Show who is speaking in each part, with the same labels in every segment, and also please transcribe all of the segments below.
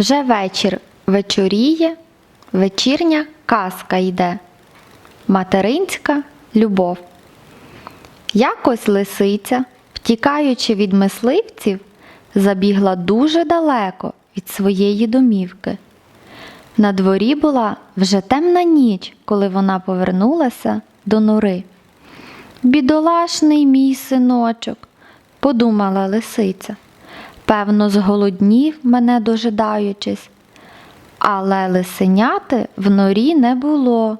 Speaker 1: Вже вечір вечоріє, вечірня казка йде. Материнська любов. Якось лисиця, втікаючи від мисливців, забігла дуже далеко від своєї домівки. На дворі була вже темна ніч, коли вона повернулася до нори. Бідолашний мій синочок, подумала лисиця. Певно, зголоднів мене дожидаючись. Але лисеняти в норі не було.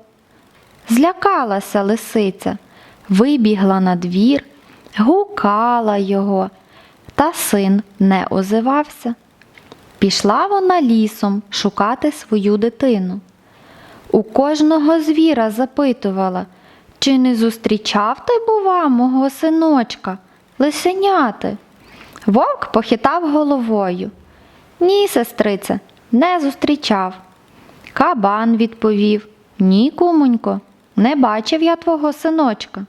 Speaker 1: Злякалася лисиця, вибігла на двір, гукала його, та син не озивався. Пішла вона лісом шукати свою дитину. У кожного звіра запитувала, чи не зустрічав ти, бува, мого синочка, лисеняти. Вовк похитав головою. Ні, сестрице, не зустрічав. Кабан відповів Ні, кумонько, не бачив я твого синочка.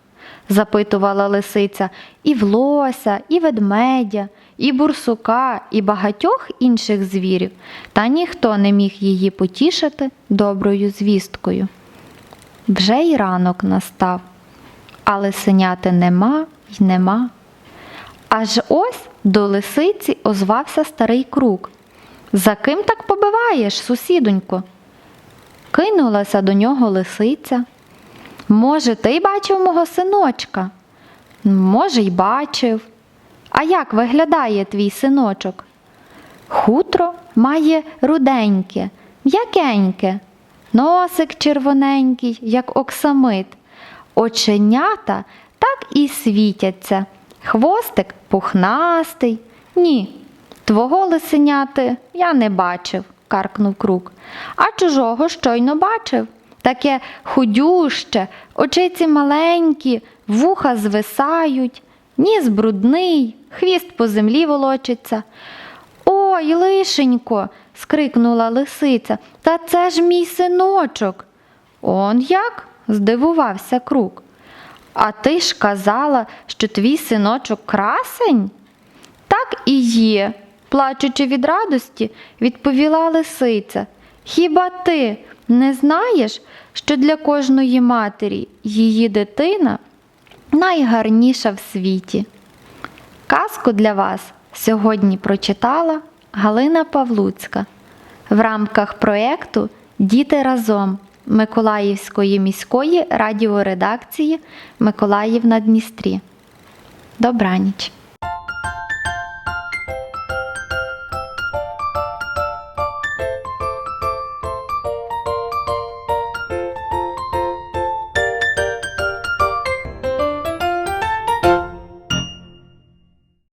Speaker 1: Запитувала лисиця і в лося, і ведмедя, і бурсука, і багатьох інших звірів, та ніхто не міг її потішити доброю звісткою. Вже й ранок настав, а лисеняти нема й нема. Аж ось до лисиці озвався старий крук. За ким так побиваєш, сусідонько? Кинулася до нього лисиця. Може, ти бачив мого синочка? Може, й бачив. А як виглядає твій синочок? Хутро має руденьке, м'якеньке, носик червоненький, як оксамит, оченята так і світяться, хвостик пухнастий. Ні, твого лисеняти я не бачив, каркнув крук, а чужого щойно бачив. Таке худюще, очиці маленькі, вуха звисають, ніс брудний, хвіст по землі волочиться. Ой, лишенько, скрикнула лисиця, та це ж мій синочок. Он як? здивувався крук. А ти ж казала, що твій синочок красень? Так і є, плачучи від радості, відповіла лисиця. Хіба ти не знаєш, що для кожної матері її дитина найгарніша в світі? Казку для вас сьогодні прочитала Галина Павлуцька в рамках проєкту Діти разом Миколаївської міської радіоредакції Миколаїв на Дністрі. Добраніч!